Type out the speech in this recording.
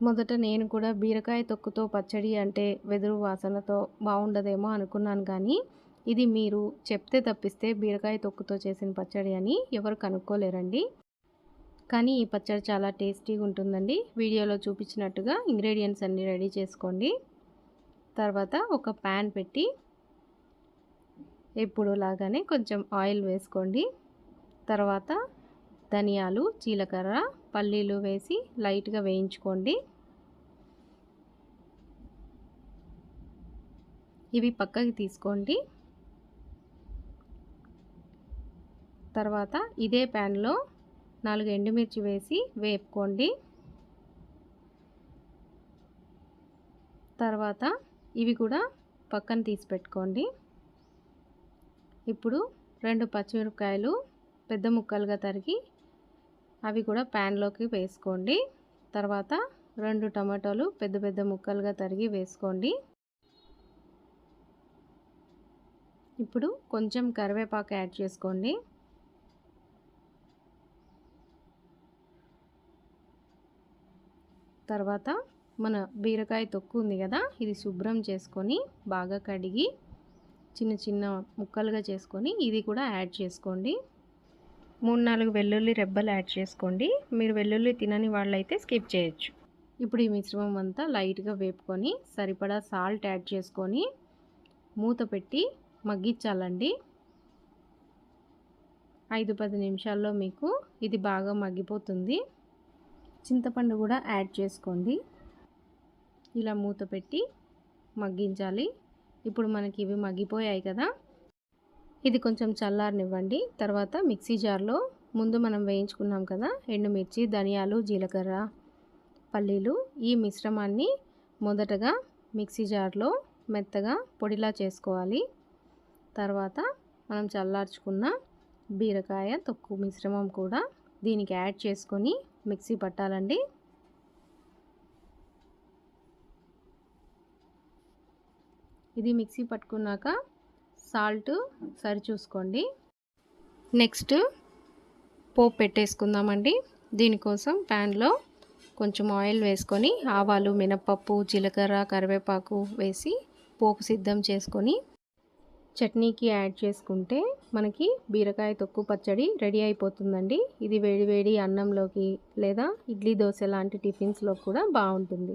మొదట నేను కూడా బీరకాయ తొక్కుతో పచ్చడి అంటే వెదురు వాసనతో బాగుండదేమో అనుకున్నాను కానీ ఇది మీరు చెప్తే తప్పిస్తే బీరకాయ తొక్కుతో చేసిన పచ్చడి అని ఎవరు కనుక్కోలేరండి. కానీ ఈ పచ్చడి చాలా టేస్టీగా ఉంటుందండి. వీడియోలో చూపించినట్టుగా ఇంగ్రీడియంట్స్ అన్నీ రెడీ చేసుకోండి. తర్వాత ఒక ప్యాన్ పెట్టి ఎప్పుడు లాగానే కొంచెం ఆయిల్ వేసుకోండి. తర్వాత ధనియాలు జీలకర్ర పల్లీలు వేసి లైట్గా వేయించుకోండి. ఇవి పక్కకి తీసుకోండి. తర్వాత ఇదే ప్యాన్లో నాలుగు ఎండుమిర్చి వేసి వేపుకోండి. తర్వాత ఇవి కూడా పక్కన తీసి పెట్టుకోండి. ఇప్పుడు రెండు పచ్చిమిరపకాయలు పెద్ద ముక్కలుగా తరిగి అవి కూడా ప్యాన్లోకి వేసుకోండి. తర్వాత రెండు టమాటోలు పెద్ద పెద్ద ముక్కలుగా తరిగి వేసుకోండి. ఇప్పుడు కొంచెం కరివేపాకు యాడ్ చేసుకోండి. తర్వాత మన బీరకాయ తొక్కు ఉంది కదా ఇది శుభ్రం చేసుకొని బాగా కడిగి చిన్న చిన్న ముక్కలుగా చేసుకొని ఇది కూడా యాడ్ చేసుకోండి. మూడు నాలుగు వెల్లుల్లి రెబ్బలు యాడ్ చేసుకోండి. మీరు వెల్లుల్లి తినని వాళ్ళైతే స్కిప్ చేయొచ్చు. ఇప్పుడు ఈ మిశ్రమం అంతా లైట్గా వేపుకొని సరిపడా సాల్ట్ యాడ్ చేసుకొని మూత పెట్టి మగ్గించాలండి. ఐదు పది నిమిషాల్లో మీకు ఇది బాగా మగ్గిపోతుంది. చింతపండు కూడా యాడ్ చేసుకోండి. ఇలా మూత పెట్టి మగ్గించాలి. ఇప్పుడు మనకి ఇవి మగ్గిపోయాయి కదా. ఇది కొంచెం చల్లారనివ్వండి. తర్వాత మిక్సీ జార్లో ముందు మనం వేయించుకున్నాం కదా ఎండుమిర్చి ధనియాలు జీలకర్ర పల్లీలు ఈ మిశ్రమాన్ని మొదటగా మిక్సీ జార్లో మెత్తగా పొడిలా చేసుకోవాలి. తర్వాత మనం చల్లార్చుకున్న బీరకాయ తొక్కు మిశ్రమం కూడా దీనికి యాడ్ చేసుకొని మిక్సీ పట్టాలండి. ఇది మిక్సీ పట్టుకున్నాక సాల్ట్ సరి చూసుకోండి నెక్స్ట్ పోపు పెట్టేసుకుందామండి. దీనికోసం ప్యాన్లో కొంచెం ఆయిల్ వేసుకొని ఆవాలు మినపప్పు జీలకర్ర కరివేపాకు వేసి పోపు సిద్ధం చేసుకొని చట్నీకి యాడ్ చేసుకుంటే మనకి బీరకాయ తొక్కు పచ్చడి రెడీ అయిపోతుందండి. ఇది వేడి వేడి అన్నంలోకి లేదా ఇడ్లీ దోశ లాంటి టిఫిన్స్లో కూడా బాగుంటుంది.